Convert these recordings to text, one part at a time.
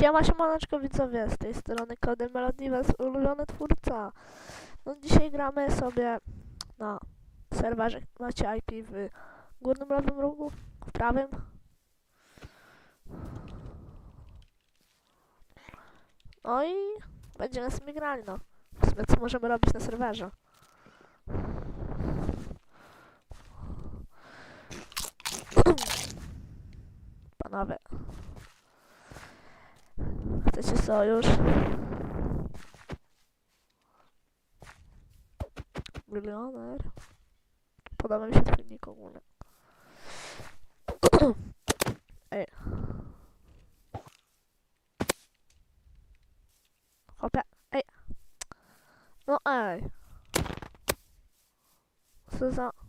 Siema, siemaneczko widzowie, z tej strony Kody Melody, was ulubiony twórca. No dzisiaj gramy sobie na serwerze, macie IP w górnym lewym rogu, w prawym. No i będziemy sobie grali, no. W sumie co możemy robić na serwerze? Panowie. Chcecie sojusz? Milioner. Podoba mi się nick ogólnie. Ej. Hopia. Ej. No ej. Co za...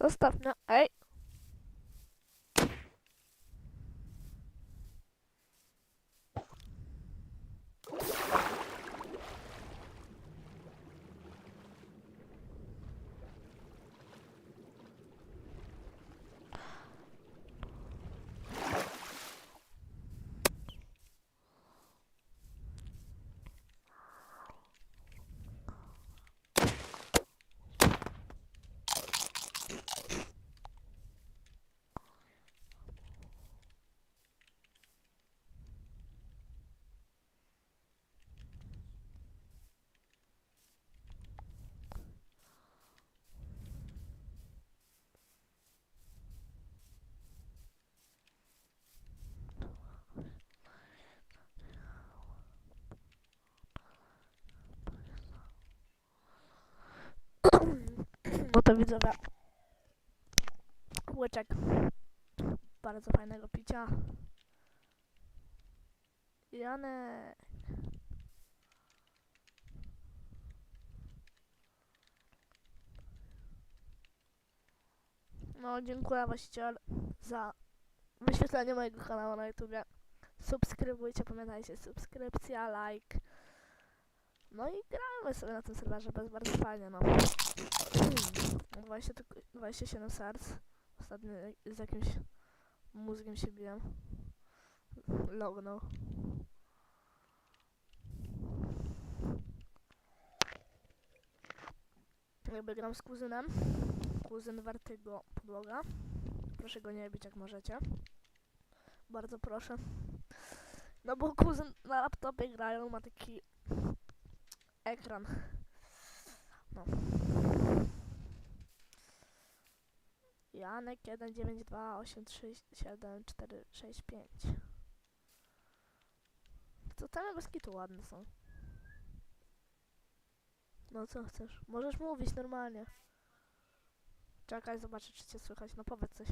Zostaw mnie. Ej. To widzowie. Łyczek. Bardzo fajnego picia. Janek. No, dziękuję właściciel za wyświetlenie mojego kanału na YouTubie. Subskrybujcie, pamiętajcie, subskrypcja, like. No i gramy sobie na tym serwerze, jest bardzo fajnie, no. 20, tylko- 27 serc. Ostatnio z jakimś mózgiem się biłem. Lognął. Jakby gram z kuzynem. Kuzyn Vertigo podłoga. Proszę go nie bić jak możecie. Bardzo proszę. No bo kuzyn na laptopie grają, ma taki ekran. No. Janek 192837465. To te bez kitu ładne są. No co chcesz? Możesz mówić normalnie. Czekaj, zobaczę czy cię słychać. No powiedz coś.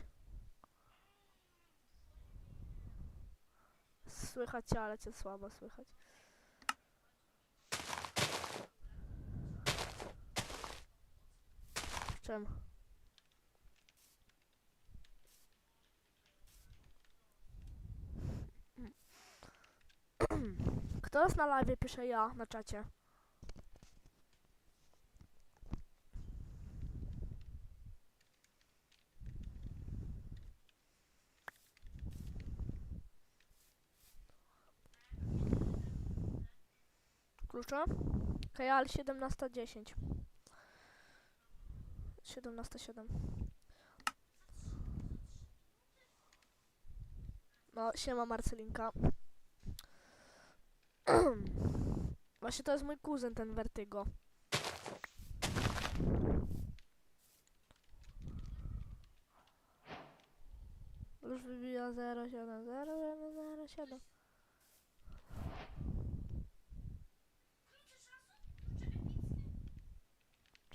Słychać cię, ale cię słabo słychać. Czym? Kto jest na live? Pisze ja na czacie. Klucze? Kajal 17.10 17.7 No, siema Marcelinka. Właśnie to jest mój kuzyn, ten Vertigo. Już wybija 07, 07,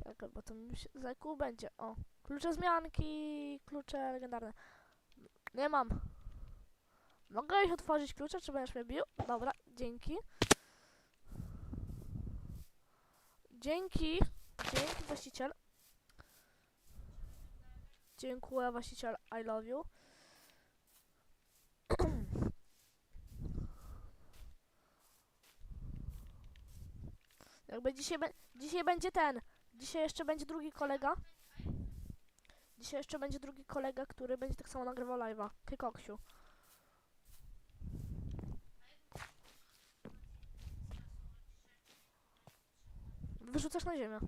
Czekaj, bo to mi się za będzie. O, klucze zmianki, klucze legendarne. Nie mam. Mogę już otworzyć klucze, czy będziesz mnie bił? Dobra, dzięki. Dzięki. Dzięki właściciel. Dziękuję właściciel, I love you. Jakby dzisiaj, dzisiaj będzie ten. Dzisiaj jeszcze będzie drugi kolega. Dzisiaj jeszcze będzie drugi kolega, który będzie tak samo nagrywał live'a. Kykoksiu. Wyrzucasz na ziemię.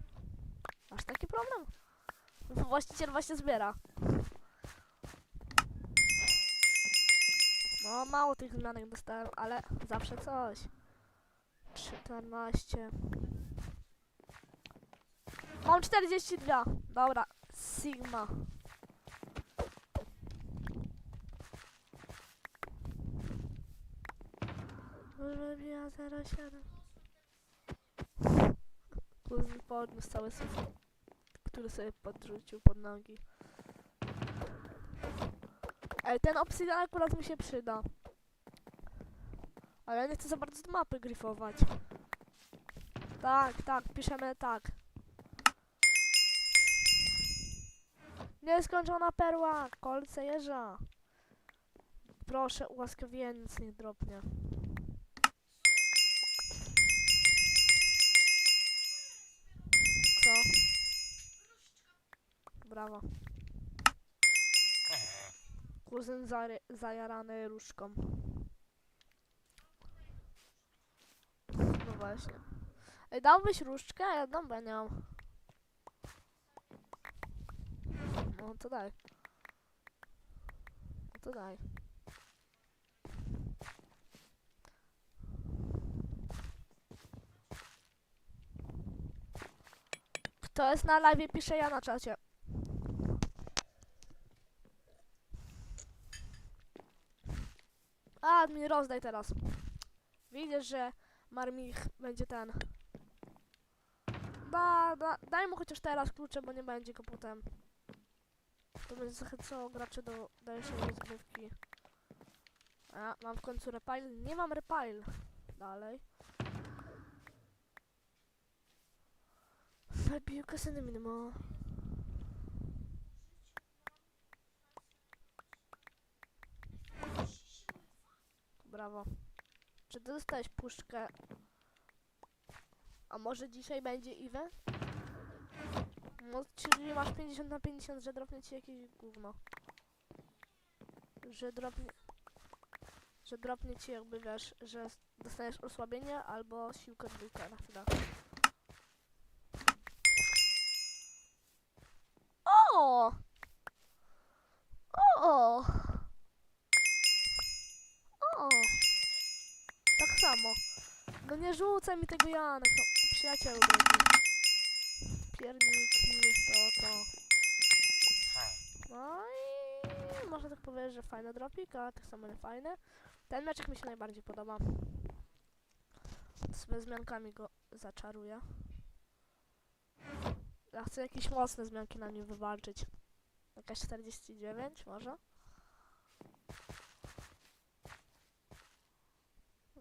Aż taki problem? Właściciel właśnie zbiera. No, mało tych zmianek dostałem, ale zawsze coś. 14. Mam 42. Dobra, Sigma. Wybija 07. Kuzyn podniósł cały sufit, który sobie podrzucił pod nogi. Ej, ten obsydian akurat mi się przyda. Ale ja nie chcę za bardzo mapy gryfować. Tak, tak, piszemy tak. Nieskończona perła, kolce jeża. Proszę, ułaskawienie nic nie dropnie. Co? Brawo. Kuzyn zajarany różką. No właśnie. Ej, dałbyś różdżkę? Ja dam, bo ja nie mam. No to daj. No to daj. Kto jest na live, pisze ja na czacie. A, mi rozdaj teraz. Widzisz, że Marmich będzie ten. Da, da, daj mu chociaż teraz klucze, bo nie będzie go potem. To będzie zachęcało graczy do dalszej rozgrywki. A, mam w końcu repile? Nie mam repile. Dalej. Zabił kasyny minimo. Brawo. Czy ty dostałeś puszkę? A może dzisiaj będzie event? No, czyli masz 50 na 50, że dropnie ci jakieś gówno. Że dropnie... Że dropnie ci jakby wiesz, że dostaniesz osłabienie albo siłkę dwójkę na chwilę. O! O! O! Tak samo. No nie rzucaj mi tego Janek, no przyjacielu drogi. Pierniki, to, to. No i można tak powiedzieć, że fajny dropik, tak samo nie fajny. Ten meczek mi się najbardziej podoba. Z zmiankami go zaczaruję. Ja chcę jakieś mocne zmianki na nim wywalczyć. Jakaś 49 może?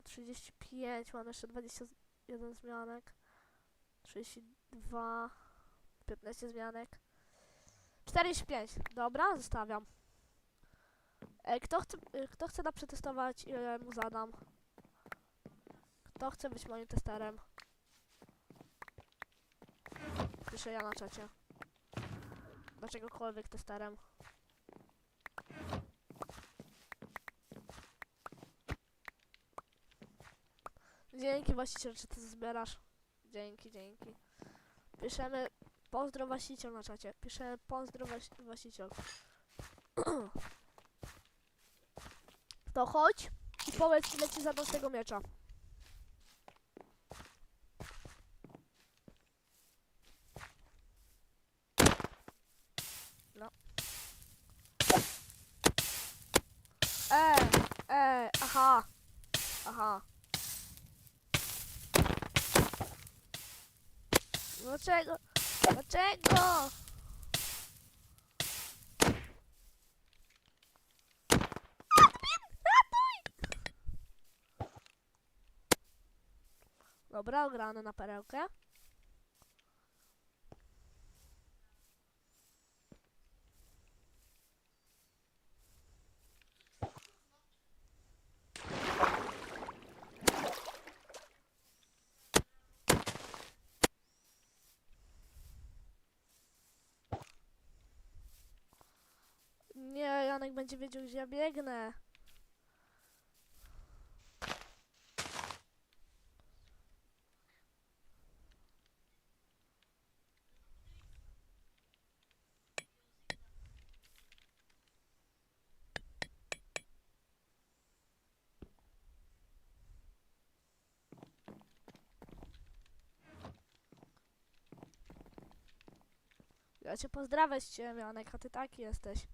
35, mam jeszcze 21 zmianek. 32, 15 zmianek. 45, dobra, zostawiam. E, kto, chce, e, kto chce da przetestować, ile mu zadam? Kto chce być moim testerem? Piszę ja na czacie. Dlaczegokolwiek testerem. Dzięki właściciel, czy ty zbierasz? Dzięki, dzięki. Piszemy pozdro właściciel na czacie. Piszemy pozdro właś- właściciel. To chodź i powiedz ile ci zadał z tego miecza. Dobra, ograne na perełkę. Nie, Janek będzie wiedział, gdzie ja biegnę. Ja cię pozdrawiam Janek, a ty taki jesteś.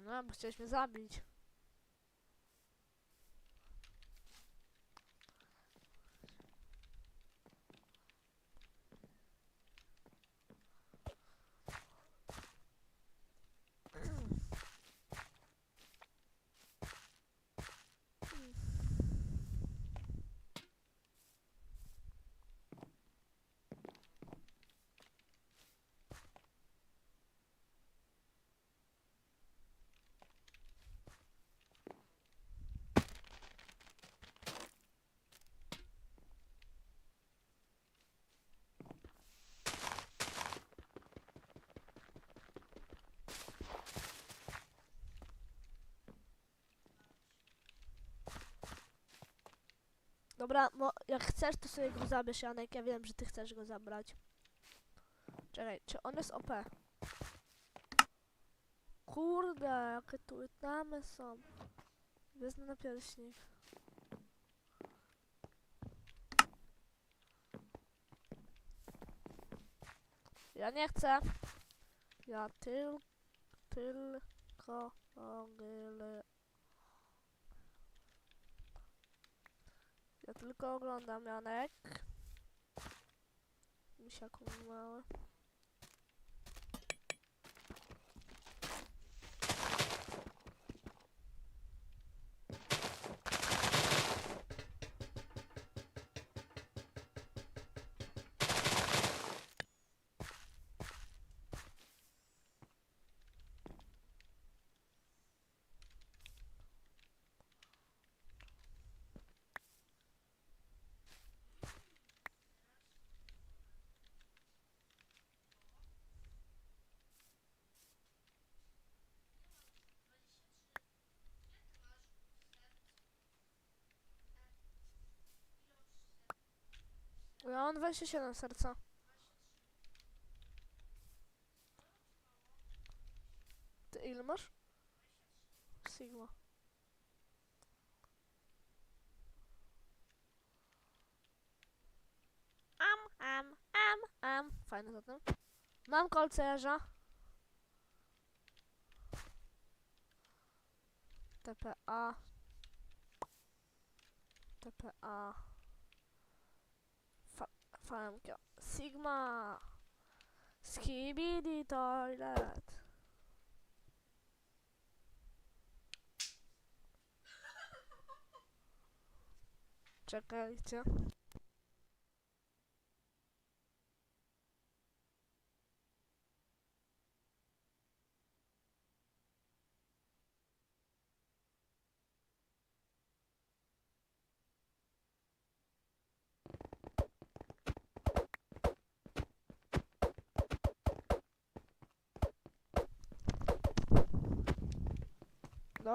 No, bo chciałeś mnie zabić. Dobra, mo, jak chcesz, to sobie go zabierz, Janek. Ja wiem, że ty chcesz go zabrać. Czekaj, czy on jest OP? Kurde, jakie tu itemy są. Wezmę na pierśnik. Ja nie chcę. Ja tyl, tylko mogę tylko oglądam Janek. Misiaku mały. Ja mam 27 serca. Ty ile masz? Sigma. Am, am, am, am. Fajne zatem. Mam kolcerza. TPA. TPA. FMK. Sigma. Skibidi toilet. Czekajcie.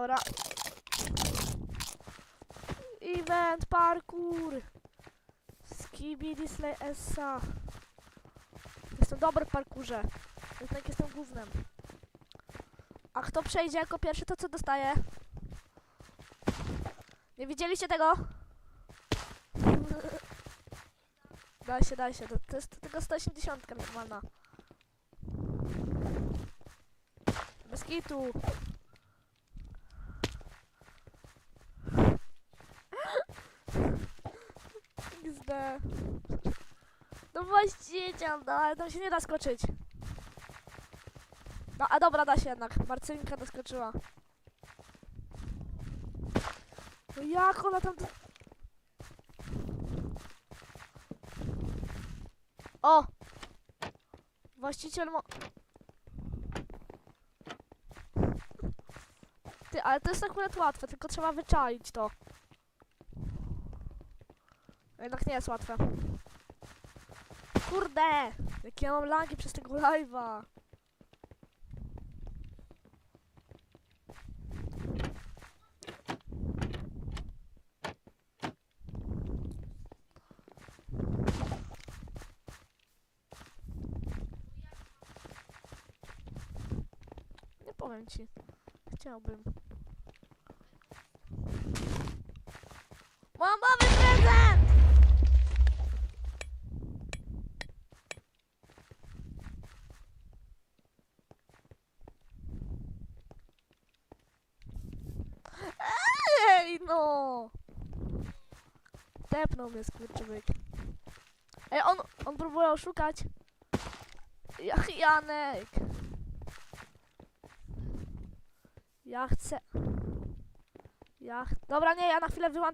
Dobra. Event parkour. Skibidi slay essa. Jestem dobry w parkurze. Jednak jestem głównym. A kto przejdzie jako pierwszy, to co dostaje? Nie widzieliście tego? Daj się, daj się. To, to jest tylko 180 normalna. Bez kitu. kurde. No właśnie, no ale tam się nie da skoczyć. No a dobra, da się jednak. Marcelinka doskoczyła. No jak ona tam... O! Właściciel mo... Ty, ale to jest akurat łatwe, tylko trzeba wyczaić to. Jednak nie jest łatwe. Kurde! Jakie ja mam lagi przez tego live'a. Nie powiem ci. Chciałbym. Mam nowy prezent! Ej, no! Mnie skurczybyk. Ej, on, on próbuje oszukać. Ach, Janek! Ja chcę... Ja... Dobra, nie, ja na chwilę wyłączam